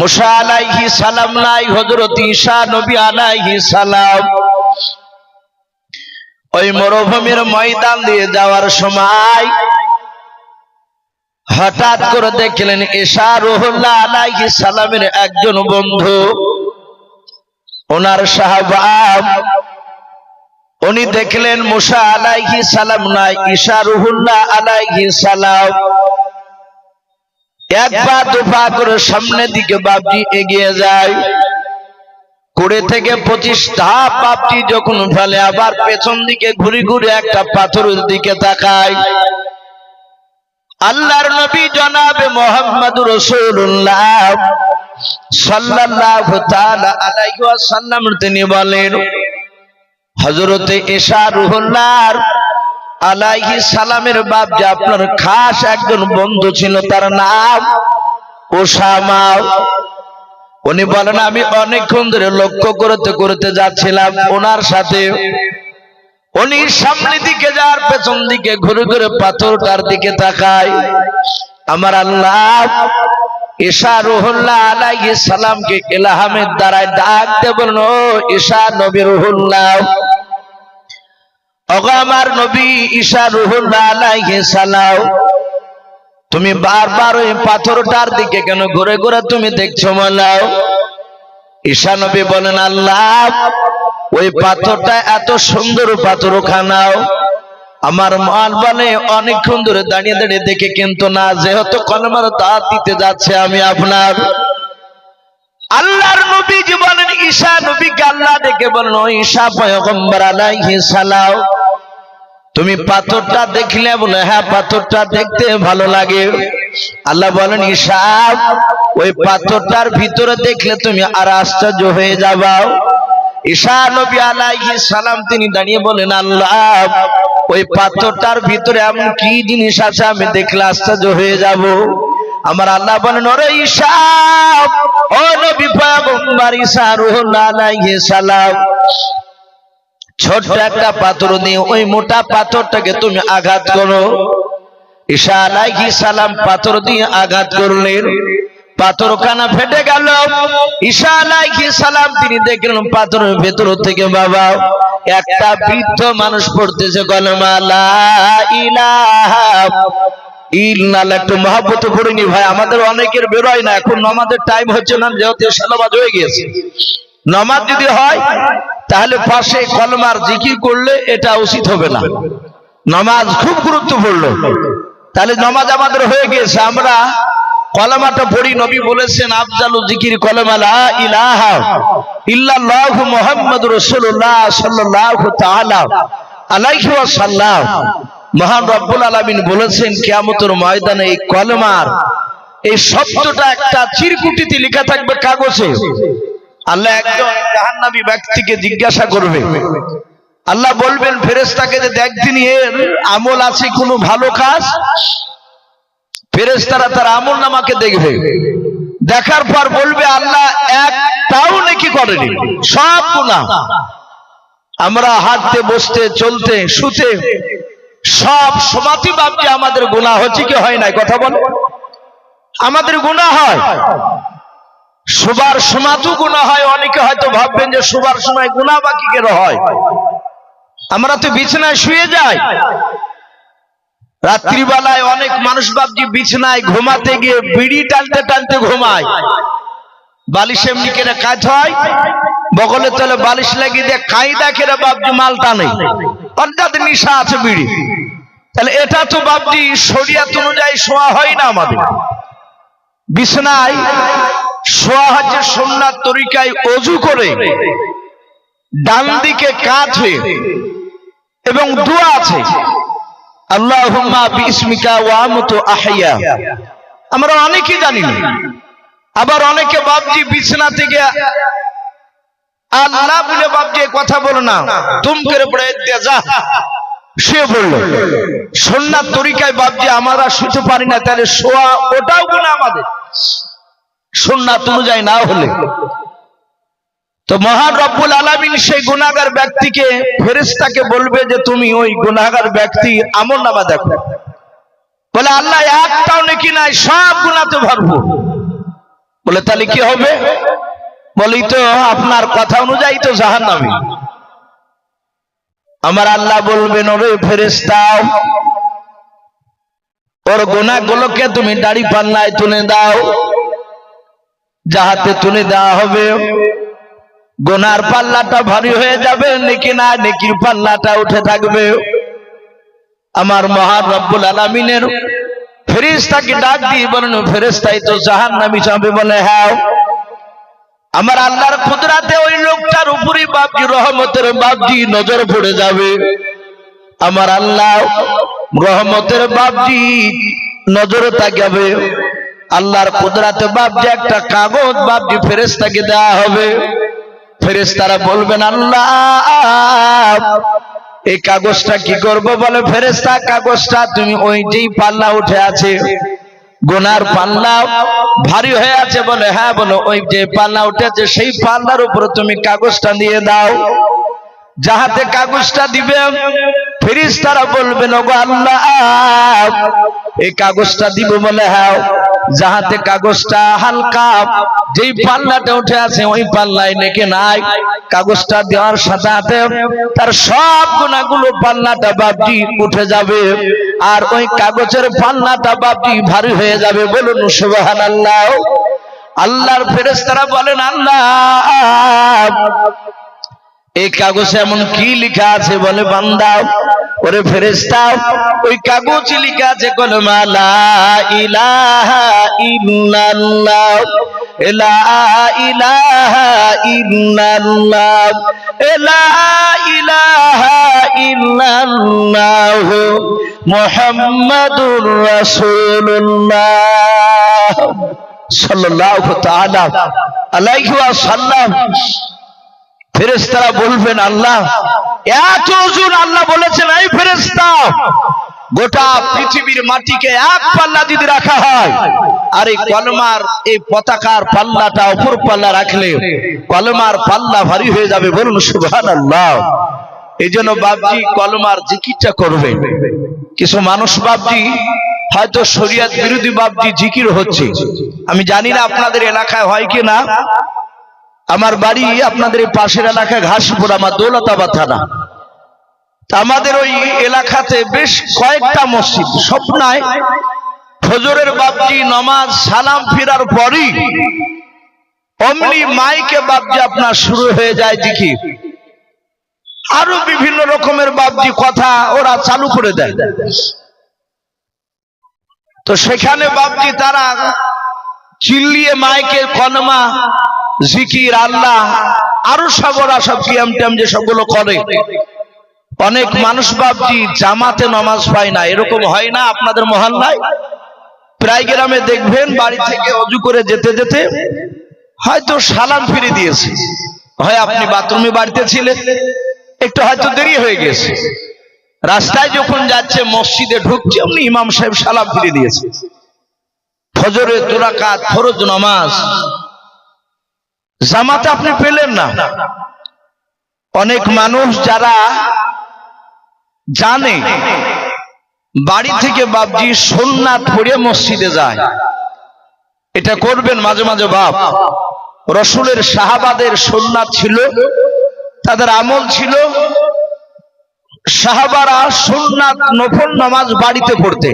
মুসা আলাইহি সালাম নাই হজরত ঈসা নবী আলাইহি সালাম। ওই মরুভূমির ময়দান দিয়ে যাওয়ার সময় হঠাৎ করে দেখলেন ঈশা রুহুল্লাহ আলাইহি সালামের একজন বন্ধু। ওনার সাহাবাব উনি দেখলেন মুসা আলাইহি সালাম নাই, ঈশা রুহুল্লাহ আলাইহি সালাম। এক পা করে সামনের দিকে বাপটি এগিয়ে যায়। কুড়ি থেকে পঁচিশ ধাপ বাপটি যখন ফেলে আবার পেছন দিকে ঘুরে ঘুরে একটা পাথরের দিকে তাকায়। আল্লাহর নবী জনাবে মোহাম্মদ রসুল্লাহ তিনি বলেন, হযরতে ঈসা আলাইহি সালামের বাপ যে আপনার খাস একজন বন্ধু ছিল, তার নাম ওসামা। উনি বলেন, আমি অনেকক্ষণ ধরে লক্ষ্য করতে করতে যাচ্ছিলাম ওনার সাথে। উনি সামনে দিকে যাওয়ার পেছন দিকে ঘুরে ঘুরে পাথরটার দিকে তাকায়। আমার আল্লাহ ঈশা রুহুল্লাহ আলাইহি সালামকে ইলহামের দ্বারায় ডাক দিয়ে বলেন, ও ঈশা নবী রুহুল্লাহ আমার নবী ঈশা রুহুল্লাহ আলাইহি সালাম, তুমি বারবার ওই পাথরটার দিকে কেন ঘুরে ঘুরে তুমি দেখছ মালাও? ঈশা নবী বলেন, আল্লাহ, ওই পাথরটা এত সুন্দর পাথর খানাও আমার মান বলে অনেকক্ষণ ধরে দাঁড়িয়ে দাঁড়িয়ে দেখে কিন্তু না, যেহেতু কলমার দাঁত দিতে যাচ্ছে আমি আপনার। আল্লাহর নবীজি বলেন, ঈশা নবীকে আল্লাহ ডেকে বলেন ঈশা পয়গম্বর আলাইহিস সালাম তুমি পাথরটা দেখলে বলে হ্যাঁ পাথরটা দেখতে ভালো লাগে। আল্লাহ বলেন ঈশাব ওই পাথরটার ভিতরে দেখলে তুমি আর আশ্চর্য হয়ে যাবাও ঈশা নবী আলাইহি সালাম তিনি দাঁড়িয়ে বলেন আল্লাহ ওই পাথরটার ভিতরে এমন কি জিনিস আছে আমি দেখলে আশ্চর্য হয়ে যাব? আমার আল্লাহ বলেন ওরে ঈশাব ও নবী পয়গম্বর ঈশা রুহুল্লাহ আলাইহি সালাম ছোট্ট একটা পাথর নিয়ে ওই মোটা পাথরটাকে তুমি আঘাত করো। ঈশা আলাইহি সালাম পাথর দিয়ে আঘাত করলেন। পাথর খানা ফেটে গেল। ঈশা আলাইহি সালাম তিনি দেখলেন পাথরের ভেতর থেকে, বাবা, একটা বৃদ্ধ মানুষ পড়তেছে, কলমা, লা ইলাহা ইল্লাল্লাহ, একটু মহাব্বত পড়িনি ভাই। আমাদের অনেকের বেরোয় না, এখন নামাজের টাইম হচ্ছে না, যেহেতু সালাবাজ হয়ে গিয়েছে। নামাজ যদি হয়, তাহলে পাশে কলমার জিকির করলে এটা উচিত হবে না। নামাজ খুব গুরুত্বপূর্ণ। তাহলে নামাজ আমাদের হয়ে গেছে। আমরা কলমাটা পড়ি, নবী বলেছেন, আফজালু জিকির কলমা লা ইলাহা ইল্লাল্লাহু মুহাম্মাদুর রাসূলুল্লাহ সাল্লাল্লাহু আলাইহি ওয়াসাল্লাম। মহান রব্বুল আলামিন বলেছেন, কিয়ামতের ময়দানে এই কলমার, এই শব্দটা একটা চিরকুটিতে লেখা থাকবে কাগজে। আল্লাহ একজন জাহান্নামী ব্যক্তিকে জিজ্ঞাসা করবে। আল্লাহ বলবেন, ফেরেশতাকে যে দেখ তিনি এর আমল আছে কোনো ভালো কাজ? ফেরেশতারা তার আমল নামাকে দেখবে। দেখার পর বলবে, আল্লাহ একটাও নাকি করেনি, সব গুনাহ। আমরা হাঁটতে, বসতে, চলতে, শুতে, সব সমাতি ভাবছি আমাদের গুনাহ হচ্ছে কি হয় নাই? কথা বল। আমাদের গুনাহ হয়। শোবার সমাতু গুণা হয়, অনেকে হয়তো ভাববেন যে শোবার সময় গুণা বাকি কেন হয়? আমরা তো বিছানায় শুয়ে যাই। রাত্রিবেলায় অনেক মানুষ ভাবছি বিছানায় ঘুমাতে গিয়ে বিড়ি টানতে টানতে ঘুমায়। বালিশ এমনি কেনে কাজ হয় বগলে তলে বালিশ লাগিয়ে দিয়ে কায়দা কেনে বাবজি মাল টানে। অর্থাৎ নিশা আছে বিড়ি। তাহলে এটা তো বাবজি শরিয়াত অনুযায়ী শোয়া হয় না আমাদের। বিছানায় তরিকায় অজু করে ডান দিকে এবং দোয়া আছে। আমরা অনেকে জানি আবার অনেকে বাপজি বিছানা থেকে আল্লাহ বলে বাপজি কথা বলো না। তুম করে পড়ে যা। শুয়ে পড়ল সন্ন্যার তরিকায় বাপজি আমরা শুতে পারি না, তাহলে শোয়া ওটাও গুণা আমাদের। সুন্নাত অনুযায়ী না হলে। তো মহান রব্বুল আলামিন সেই গুনাহগার ব্যক্তিকে, ফেরেশতাকে বলবে যে, তুমি ওই গুনাহগার ব্যক্তি, আমল নামা দেখো। বলে, আল্লাহ একটাও নাকি নাই, সব গুনাতে ভরপুর। বলে, তাহলে কি হবে? বলি, তো আপনার কথা অনুযায়ী তো জাহান নামি আমার আল্লাহ বলবেন, ওরে ফেরেস্তাও ওর গোনাগুলোকে তুমি দাড়ি পাল্লায় তুলে দাও। যাহাতে তুলে দেওয়া হবে। গোনার পাল্লাটা ভারী হয়ে যাবে, নাকি না, নেকির পাল্লাটা উঠে থাকবে। আমার মহান রব্বুল আলমিনের ফেরিস্তাকে ডাক দিয়ে বলেন ফেরিস্তাই তো জাহান নামি চাবে বলে হ্যাঁ। আমার আল্লাহর কুদরাতে ওই লোকটার উপরই বাপজি, রহমতের বাপজি নজর পড়ে যাবে। আমার আল্লাহ রহমতের বাপজি নজরে তাকাবে। আল্লাহর কুদরাতে বাপজি একটা কাগজ বাপজি ফেরেস্তাকে দেওয়া হবে। ফেরেস্তারা বলবেন, আল্লাহ, এই কাগজটা কি করব বলে ফেরেস্তা কাগজটা তুমি ওই যেই পাল্লা উঠে আছে, গোনার পাল্লা ভারী হয়ে আছে বলে হ্যাঁ বলো, ওই যে পাল্লা উঠেছে সেই পাল্লার উপর তুমি কাগজটা দিয়ে দাও। যাহাতে কাগজটা দিবে ফিরিস তারা বলবেন, ওগো আল্লাহ, এই কাগজটা দিব বলে হ্যাঁ যাহাতে কাগজটা হালকা, যেই পাল্লাটা উঠে আছে ওই পাল্লায় নেকে নাই। কাগজটা দেওয়ার সাথে সাথে তার সব গুণাগুলো পাল্লাটা বাপটি উঠে যাবে আর ওই কাগজের পাল্লাটা বাপটি ভারী হয়ে যাবে। বলুন সুবাহান আল্লাহ আল্লাহর ফেরেস্তারা বলেন, আল্লাহ এই কাগজে এমন কি লেখা আছে বলে বান্দাও ওরে ফেরেস্তা ওই কাগজে লেখা আছে কলমা, লা ইলাহা ইল্লাল্লাহ। লা ইলাহা লা ইলাহা আলাইহি ওয়াসাল্লাম। ফেরেস্তারা বলবেন, আল্লাহ, এত ওজন আল্লাহ বলেছেন, এই ফেরেস্তা গোটা পৃথিবীর মাটিকে এক পাল্লা যদি রাখা হয়, আর এই কলমার, এই পতাকার পাল্লাটা অপর পাল্লা রাখলে কলমার পাল্লা ভারী হয়ে যাবে। বলুন সুভান আল্লাহ এই জন্য বাবজি কলমার জিকিরটা করবে। কিছু মানুষ বাবজি হয়তো শরিয়াত বিরোধী বাবজি জিকির হচ্ছে। আমি জানি না আপনাদের এলাকায় হয় কি না। আমার বাড়ি আপনাদের এই পাশের এলাকায় ঘাসপুর, আমার দৌলতাবাদ থানা। আমাদের ওই এলাকাতে বেশ কয়েকটা মসজিদ। সব নাই ফজরের বাবজি নমাজ, সালাম ফিরার পরই অমনি মাইকে বাবজি আপনার শুরু হয়ে যায় দেখি আরও বিভিন্ন রকমের বাবজি কথা ওরা চালু করে দেয়। তো সেখানে বাবজি তারা চিল্লিয়ে মাইকে কলমা জিকির, আল্লাহ, আরও সব ওরা সব কিয়াম, টিয়াম যে সবগুলো করে। অনেক মানুষ বাবজি জামাতে নমাজ পায় না, এরকম হয় না আপনাদের মহল্লায়? প্রায় গ্রামে দেখবেন, বাড়ি থেকে অজু করে যেতে যেতে হয়তো সালাম ফিরে দিয়েছে। হয় আপনি বাথরুমে বাড়িতে ছিলেন, একটু হয়তো দেরি হয়ে গেছে। রাস্তায় যখন যাচ্ছে, মসজিদে ঢুকছে, অমনি ইমাম সাহেব সালাম ফিরে দিয়েছে। ফজরে দুরাকাত, ফরজ নামাজ জামাতে আপনি পেলেন না। অনেক মানুষ যারা জানে, বাড়ি থেকে বাবজি সোননাথ পড়ে মসজিদে যায়। এটা করবেন মাঝে মাঝে বাপ। রসুলের সাহাবাদের সোননাথ ছিল, তাদের আমল ছিল সাহাবারা সোননাথ নফল নামাজ বাড়িতে পড়তে।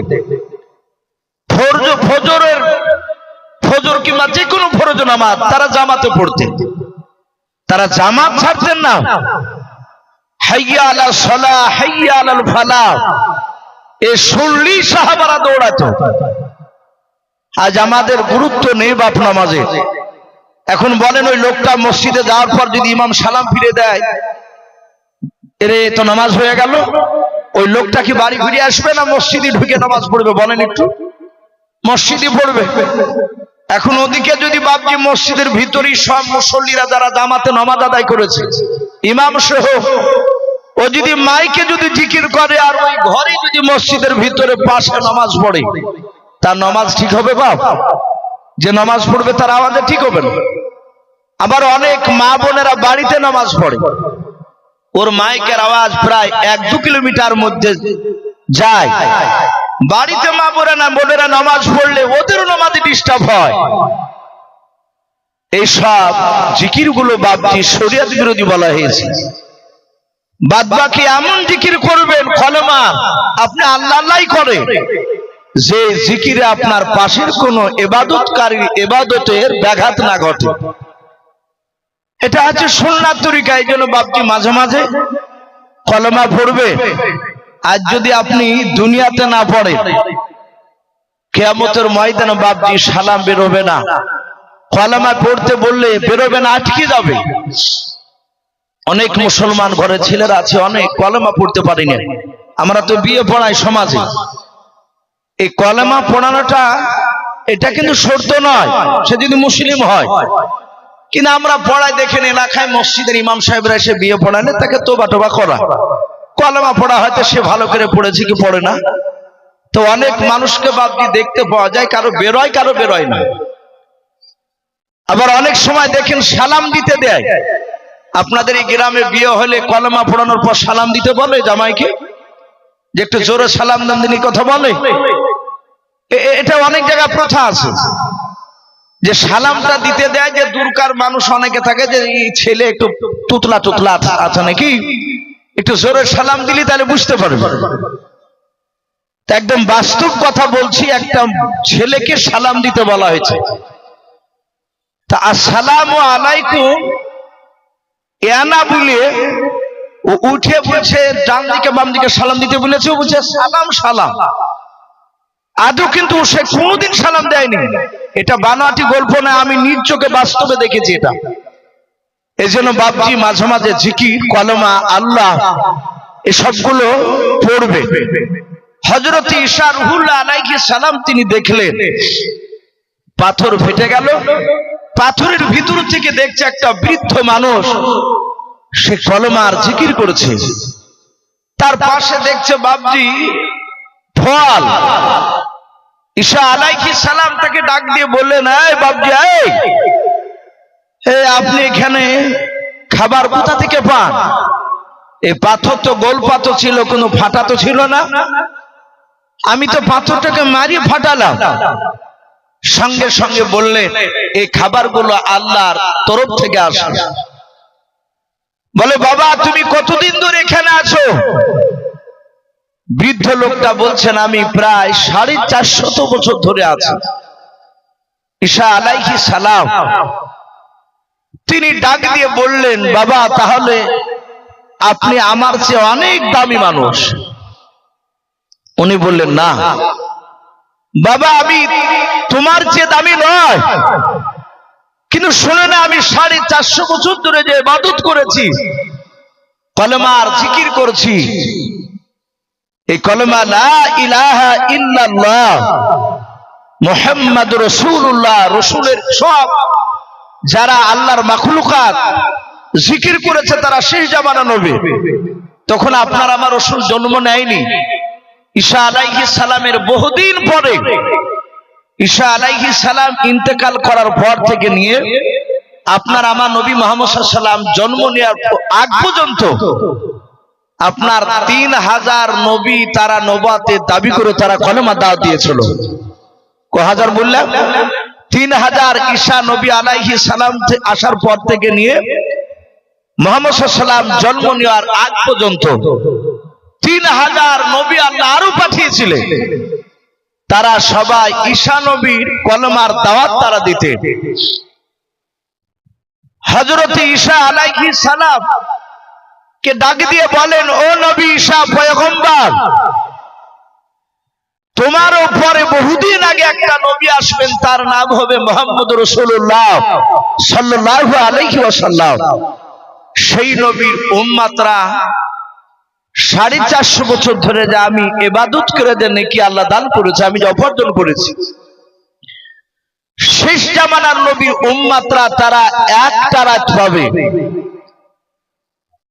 ফজরের ফজর কিংবা যে কোনো ফরজ নামাজ তারা জামাতে পড়তেন। তারা জামাত ছাড়তেন না। হাইয়া আলা হাইয়া আলাল ফালা এ শুনলেই সাহাবারা দৌড়াতো। আজ আমাদের গুরুত্ব নেই বাপ নামাজে। এখন বলেন ওই লোকটা মসজিদে যাওয়ার পর যদি ইমাম সালাম ফিরে দেয়, এরে তো নামাজ হয়ে গেল। ওই লোকটা কি বাড়ি ফিরে আসবে না মসজিদে ঢুকে নামাজ পড়বে বলেন একটু? মসজিদে পড়বে। এখন ওদিকে যদি বাবজি মসজিদের ভিতরেই সব মুসল্লিরা যারা জামাতে নামাজ আদায় করেছে, ইমাম সহ, ও যদি মাইকে যদি জিকির করে আর ওই ঘরে যদি মসজিদের ভিতরে পাশে নামাজ পড়ে, তার নামাজ ঠিক হবে বাপ? যে নামাজ পড়বে তার আওয়াজে ঠিক হবে না। আবার অনেক মা বোনেরা বাড়িতে নামাজ পড়ে। ওর মাইকের আওয়াজ প্রায় এক দু কিলোমিটার মধ্যে যায়। বাড়িতে মা বোনেরা বোনেরা নামাজ পড়লে ওদেরও নামাজে ডিস্টার্ব হয়। এই সব জিকিরগুলো বাপজি শরিয়াত বিরোধী বলা হয়েছে। বাদ বাকি এমন জিকির করবেন, কলমা আপনি আল্লাহ আল্লাহ করে। যে জিকিরে আপনার পাশের কোন এবাদতকারী এবাদতের ব্যাঘাত না ঘটে। এটা হচ্ছে সুন্নাত তরিকা, এই জন্য বাপজি মাঝে মাঝে কলমা পড়বে। আর যদি আপনি দুনিয়াতে না পড়েন কেয়ামতের ময়দানে বাপজি সালাম বেরোবে না। কলমা পড়তে বললে বেরোবে না, আটকে যাবে। অনেক মুসলমান ঘরে ছেলেরা আছে, অনেক কলমা পড়তে পারি না আমরা তো বিয়ে পড়াই সমাজে। এই কলমা পড়ানোটা, এটা কিন্তু সত্য নয়, সে যদি মুসলিম হয়। কিন্তু আমরা পড়াই দেখেন এলাকায় মসজিদের ইমাম সাহেবরা এসে বিয়ে পড়ালে তাকে তোবা টোবা করা। কলমা পড়া হয়তো সে ভালো করে পড়েছে কি পড়ে না? তো অনেক মানুষকে বাপজি দেখতে পাওয়া যায়, কারও বেরোয় কারও বেরোয় না। আবার অনেক সময় দেখেন সালাম দিতে দেয়। আপনাদের এই গ্রামে বিয়ে হলে কলমা পড়ানোর পর সালাম দিতে বলে জামাইকে? যে একটু জোরে সালাম দাম দিন কথা বলে। এটা অনেক জায়গায় প্রথা আছে। যে সালামটা দিতে দেয় যে দূরকার মানুষ অনেকে থাকে যে ছেলে একটু তুতলা আছে- আছে নাকি? একটু জোরে সালাম দিলি তাহলে বুঝতে পারবে। একদম বাস্তব কথা বলছি, একটা ছেলেকে সালাম দিতে বলা হয়েছে। তা আসসালামু আলাইকুম এনা বলে ও উঠে বলছে ডান দিকে বাম দিকে সালাম দিতে বলেছে, ও বলছে, সালাম সালাম। আদৌ কিন্তু সে কোনোদিন সালাম দেয়নি। এটা বানোয়াটি গল্প না, আমি নিজ চোখে বাস্তবে দেখেছি এটা। এই জন্য বাপজি মাঝে মাঝে জিকির কলমা, আল্লাহ, এসবগুলো পড়বে। হজরত ঈশা রুহুল্লাহ আলাইকে সালাম তিনি দেখলেন, পাথর ফেটে গেল। পাথরের ভিতর থেকে দেখছে একটা বৃদ্ধ মানুষ, সে কলমার জিকির করেছে। তার পাশে দেখছে বাবজি ফল। ঈশা আলাইকি সালাম তাকে ডাক দিয়ে বললেন, এই বাবজি এই আপনি এখানে খাবার কোথা থেকে পান? এই পাথর তো গোল পাথর ছিল, কোনো ফাটা তো ছিল না। আমি তো পাথরটাকে মারি ফাটালাম। সঙ্গে সঙ্গে বললেন এই খাবারগুলো আল্লাহর তরফ থেকে আসে বলে, বাবা, তুমি কতদিন ধরে এখানে আছো? বৃদ্ধ লোকটা বলছেন, আমি প্রায় সাড়ে চারশত বছর ধরে আছি। ঈশা আলাইহি সালাম তিনি ডাক দিয়ে বললেন, বাবা, তাহলে আপনি আমার চেয়ে অনেক দামি মানুষ। উনি বললেন, না। বাবা, আমি তোমার চেয়ে দামি নয়। কিন্তু শুনে না, আমি সাড়ে চারশো বছর ধরে যে ইবাদত করেছি, কলমার জিকির করছি। এই কলমা, লা ইলাহা ইল্লাল্লাহ মুহাম্মদ রসুল্লাহ রসুলের সব যারা আল্লাহর মাখলুকাত জিকির করেছে, তারা শেষ জামানা নবী। তখন আপনার আমার রসুল জন্ম নেয়নি। ঈশা আলাইহি সালামের বহুদিন পরে ঈশা আলাইহি সালাম ইন্তেকাল করার পর থেকে নিয়ে আপনার আমার নবী মোহাম্মদ সাল্লাম জন্ম নেওয়ার আগ পর্যন্ত আপনার তিন হাজার নবী তারা নবাতে দাবি করে তারা কলেমা দাওয়াত দিয়েছিল। ক হাজার বললাম? তিন হাজার ঈশা নবী আলাইহি সালাম আসার পর থেকে নিয়ে মোহাম্মদ সাল্লাম জন্ম নেওয়ার আগ পর্যন্ত তিন হাজার নবী আল্লাহ আরও পাঠিয়েছিলেন। তারা সবাই ঈশা নবীর কলমার দাওয়াত তারা দিতে। হজরত ঈশা আলাইহি সালাম কে ডাক দিয়ে বলেন, ও নবী ঈশা, পয়গম্বর তোমার উপরে বহুদিন আগে একটা নবী আসবেন, তার নাম হবে মোহাম্মদ রসুল্লাহ সাল্লাল্লাহু আলাইহি ওয়াসাল্লাম। সেই নবীর উম্মাতরা সাড়ে চারশো বছর ধরে যে আমি এবাদত করে যে নাকি আল্লাহ দান করেছে, আমি যে অপার্জন করেছি। শেষ জামানার নবীর উম্মাত্রা তারা একটা রাত পাবে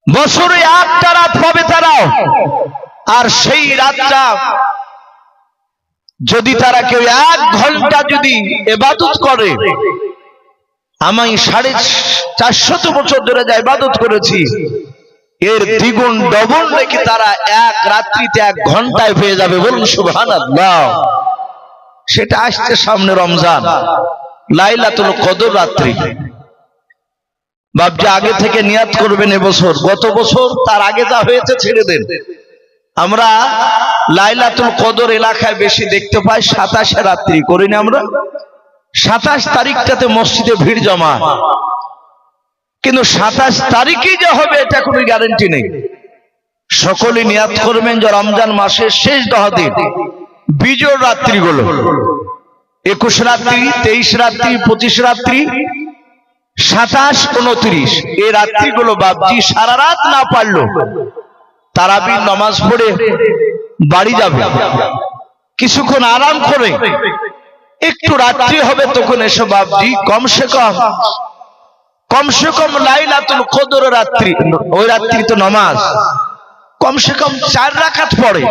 বছরে একটা রাত পাবে তারাও। আর সেই রাতটা যদি তারা কেউ এক ঘণ্টা যদি এবাদত করে, আমি সাড়ে চারশত বছর ধরে যা ইবাদত করেছি, এর দ্বিগুণ ডবল নাকি তারা এক রাত্রিতে এক ঘন্টায় পেয়ে যাবে বলুন সুবহান সেটা আসছে সামনে রমজান লাইলা লাইলাতুল কদর রাত্রি। বাপজি আগে থেকে নিয়াত করবেন এবছর গত বছর তার আগে যা হয়েছে ছেড়ে দেন। আমরা লাইলাতুল কদর এলাকায় বেশি দেখতে পাই, সাতাশে রাত্রি, করি না আমরা? সাতাশ তারিখটাতে মসজিদে ভিড় জমা। কিন্তু সাতাশ তারিখই যে হবে, এটা কোনো গ্যারেন্টি নেই। সকলে নিয়াত করবেন যে রমজান মাসের শেষ দহ দিন বিজয় রাত্রিগুলো। একুশ রাত্রি, তেইশ রাত্রি, পঁচিশ রাত্রি, সাতাশ, উনত্রিশ। এই রাত্রিগুলো বাপজি সারা রাত না পারল। তারাবির নামাজ পড়ে বাড়ি যাবে। কিছুক্ষণ আরাম করে। একটু রাত্রি হবে, তখন এসে বাপজি, কমসে কম কমসে কম লাইলাতুল কদর রাত্রি, ওই রাত্রি তো নামাজ। কমসে কম চার রাকাত পড়ে।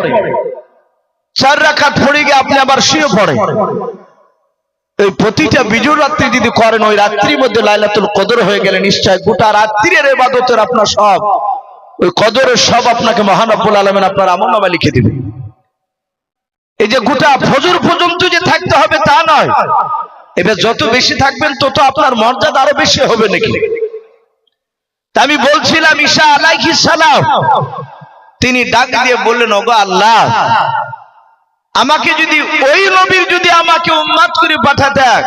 চার রাকাত পড়ে গিয়ে আপনি আবার শুয়ে পড়ে এই প্রতিটা বিজুর রাত্রি যদি করেন, ওই রাত্রির মধ্যে লাইলাতুল কদর হয়ে গেলে নিশ্চয় গোটা রাত্রির এবাদতের আপনার সব ওই কদরের সব আপনাকে মহানব্বুল আলমেন আপনার আমল নামা লিখে দিবে। এই যে গোটা ফজর পর্যন্ত যে থাকতে হবে তা নয়, এবার যত বেশি থাকবেন তত আপনার মর্যাদা আরও বেশি হবে নাকি? আমি বলছিলাম ঈশা আলাইহি সালাম, তিনি ডাক দিয়ে বললেন, ওগো আল্লাহ, আমাকে যদি ওই নবীর যদি আমাকে উম্মাদ করে পাঠাতেন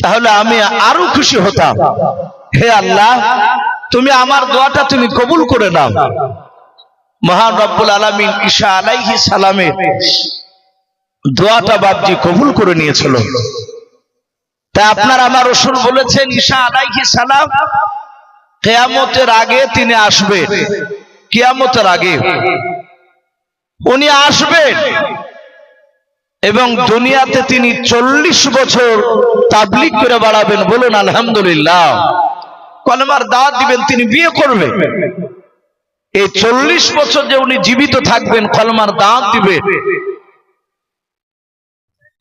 তাহলে আমি আরও খুশি হতাম। হে আল্লাহ তুমি আমার দোয়াটা তুমি কবুল করে নাও। মহান রব্বুল আলামিন ঈশা আলাইহি সালামের দোয়াটা বাপজি কবুল করে নিয়েছিল। তাই আপনার আমার রসুল বলেছেন, ঈশা আলাইহি সালাম, কেয়ামতের আগে তিনি আসবেন কেয়ামতের আগে উনি আসবেন এবং দুনিয়াতে তিনি চল্লিশ বছর তাবলিক করে বাড়াবেন বলুন আলহামদুলিল্লাহ। কলমার দাওয়াত দিবেন, তিনি বিয়ে করবেন এই চল্লিশ বছর যে উনি জীবিত থাকবেন, কলমার দাওয়াত দিবেন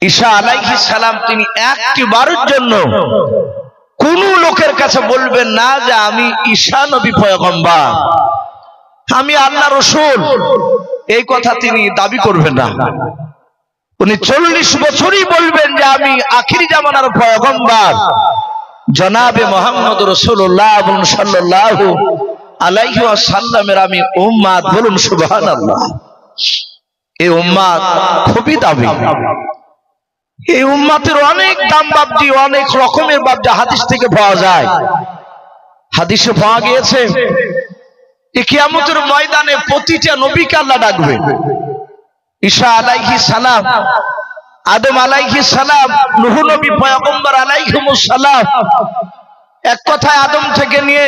ঈশা আলাইহি সালাম তিনি একটি বারের জন্য কোন লোকের কাছে বলবেন না যে আমি ঈশা নবী পয়গম্বর। আমি আল্লাহ রসুল। এই কথা তিনি দাবি করবেন না। উনি চল্লিশ বছরই বলবেন যে আমি আখিরি জামানার পয়গম্বর। জনাবে মোহাম্মদ রসুল্লাহ সাল্লাহ আলাইহি সাল্লামের আমি উম্মাদ বলুন আল্লাহ এই উম্মাদ খুবই দাবি এই উম্মাতের অনেক দাম অনেক রকমের বাবজি হাদিস থেকে পাওয়া যায়। হাদিসে পাওয়া গিয়েছে কিয়ামতের ময়দানে প্রতিটা নবীকে আল্লাহ ডাকবে। ঈশা আলাইহি সালাম আদম আলাইহি সালাম, নুহু নবী, পয়গম্বর আলাইহিমুস সালাম। এক কথায় আদম থেকে নিয়ে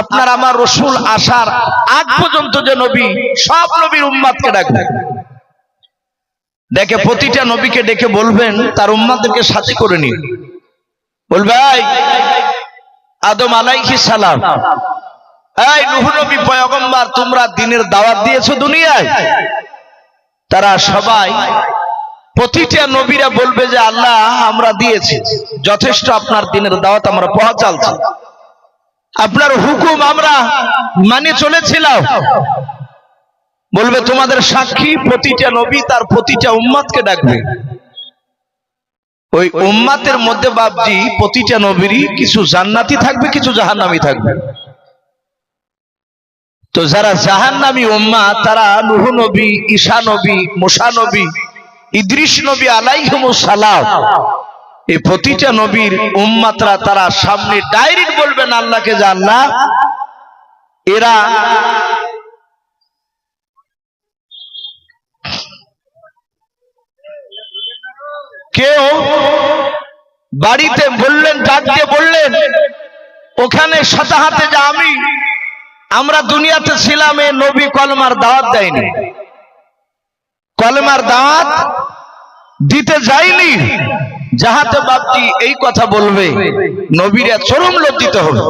আপনার আমার রসুল আসার আগ পর্যন্ত যে নবী, সব নবীর উম্মাদকে ডাকবে। দেখে প্রতিটা নবীকে ডেকে বলবেন, তার উম্মাদেরকে সাথে করে নিন। বলবে আদম আলাইহি সালাম, এই নুহু নবী, পয়গম্বর, তোমরা দিনের দাওয়াত দিয়েছ দুনিয়ায়? তারা সবাই প্রতিটা নবীরা বলবে যে আল্লাহ, আমরা দিয়েছি। যথেষ্ট আপনার দিনের দাওয়াত আমরা পৌঁছালছি আপনার হুকুম আমরা মানে চলেছিলাম। বলবে, তোমাদের সাক্ষী প্রতিটা নবী তার প্রতিটা উম্মাদকে ডাকবে। ওই উম্মাতের মধ্যে বাবজি প্রতিটা নবীরই কিছু জান্নাতি থাকবে, কিছু জাহান্নামি থাকবে। তো যারা জাহান্নামী উম্মা তারা নুহ নবী, ঈশা নবী নবী ইদ্রিস নবী সালাম এই প্রতিটা নবীর উম্মাতরা তারা সামনে ডাইরেক্ট বলবেন আল্লাহকে যে আল্লাহ এরা কেউ বাড়িতে বললেন ডাক দিয়ে বললেন, ওখানে শতাহাতে যে আমি, আমরা দুনিয়াতে ছিলাম, এ নবী কলমার দাওয়াত দেয়নি। কলমার দাঁত দিতে যায়নি যাহাতে বাপটি এই কথা বলবে নবীরা চরম লজ্জিত হবে।